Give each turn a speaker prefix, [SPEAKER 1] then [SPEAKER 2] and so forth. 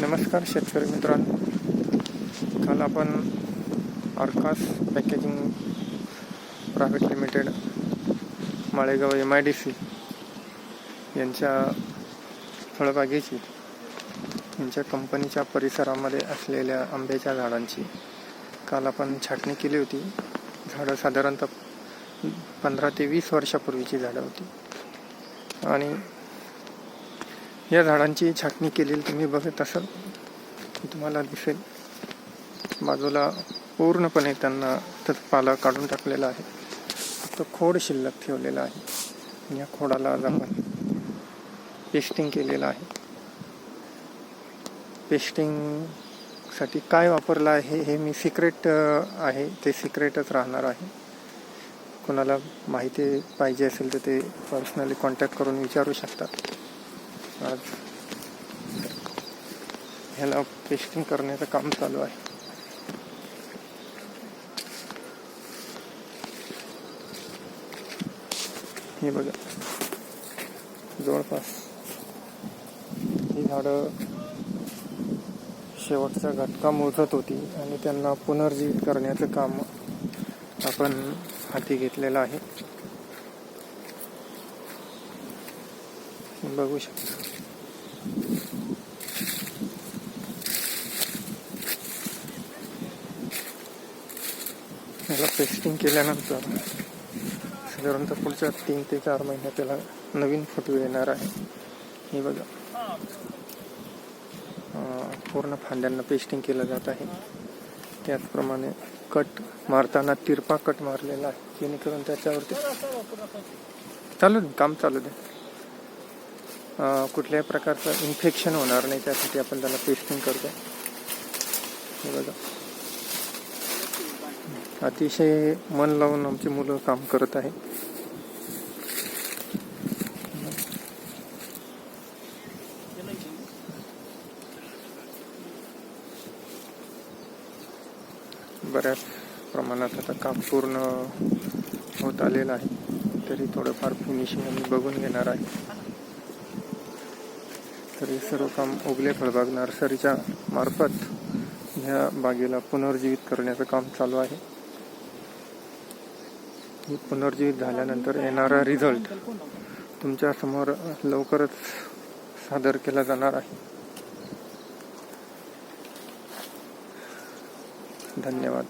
[SPEAKER 1] नमस्कार शेतकरी मित्रांनो. काल आपण Arkas packaging private limited Malegaon M I D C यांच्या फळबागेची यांच्या कंपनीच्या परिसरामध्ये असलेल्या आंब्याच्या झाडांची काल आपण छाटणी केली होती. झाडं साधारणतः पंधरा ते वीस वर्षापूर्वीची झाडं होती. आणि या झाडांची छाटणी केलेली तुम्ही बघत असाल. तुम्हाला दिसेल. बाजूला पूर्णपणे त्यांना त्यात पाला काढून टाकलेला आहे. फक्त खोड शिल्लक ठेवलेला आहे. या खोडाला आज आपण पेस्टिंग केलेलं आहे. पेस्टिंगसाठी काय वापरलं आहे हे मी सिक्रेट आहे. ते सिक्रेटच राहणार आहे. कोणाला माहिती पाहिजे असेल तर ते पर्सनली कॉन्टॅक्ट करून विचारू शकतात आज ह्याला पेस्टिंग करण्याचं काम चालू आहे. हे बघा. जवळपास ही झाडं शेवटचा घटका मोजत होती आणि त्यांना पुनर्जीवित करण्याचं काम आपण हाती घेतलेलं आहे. बघू शकता. याला पेस्टिंग केल्यानंतर साधारणतः पुढच्या तीन ते चार महिन्यात त्याला नवीन फोटो येणार आहे. हे बघा. पूर्ण फांद्यांना पेस्टिंग केलं जात आहे. त्याचप्रमाणे कट मारताना तिरपा कट मारलेला आहे. जेणेकरून त्याच्यावरती चालू दे काम चालू दे. कुठल्याही प्रकारचं इन्फेक्शन होणार नाही त्यासाठी आपण त्याला पेस्टिंग करतो हे बघा. अतिशय मन लावून आमची मुलं काम करत आहे बऱ्याच प्रमाणात आता काम पूर्ण होत आलेलं आहे. तरी थोडंफार फिनिशिंग आम्ही बघून घेणार आहे. तरी सर्व काम उगले फळबाग नर्सरीच्या मार्फत ह्या बागेला पुनर्जीवित करण्याचं काम चालू आहे. ही पुनर्जीवित झाल्यानंतर येणारा रिझल्ट तुमच्यासमोर लवकरच सादर केला जाणार आहे. धन्यवाद.